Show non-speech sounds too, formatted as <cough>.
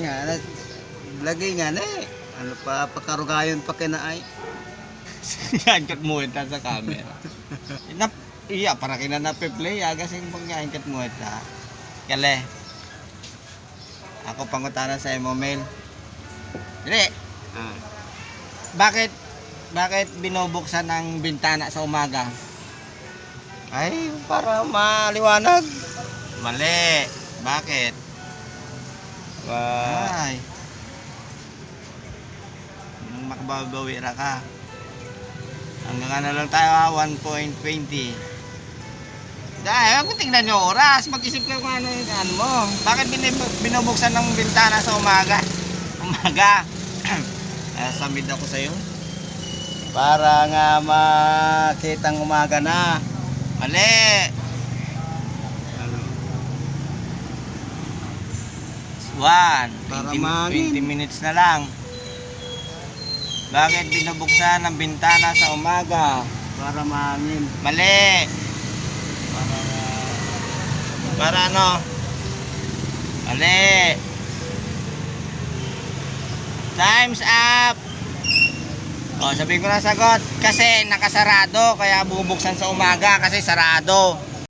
nga, na- lagay nga na eh. Ano pa, pakarugayon pa kinaay. <laughs> Yan kat mo ita sa camera. Nap iya para kina na play aga sing pagyain kat mo ita. Kale. Ako pangutana sa imo mail. Dili, Ah. bakit bakit binubuksan ang bintana sa umaga? Ay, para maliwanag. Mali. Bakit? Wa- Ay. Makababawi ra ka. Hanggang ano lang tayo ha, 1.20. Dahil, ako tingnan nyo oras. Mag-isip ka kung ano yung ano mo. Bakit binubuksan ng bintana sa umaga? <laughs> Umaga. <clears throat> Nasamid ako sa'yo. para nga makitang umaga na. Mali. Para 20, mahangin. 20 minutes na lang. Bakit binubuksan ang bintana sa umaga? Para mahangin. Mali. Para Para ano? Mali. Time's up. O, sabihin ko na sagot. Kasi nakasarado, kaya bubuksan sa umaga kasi sarado.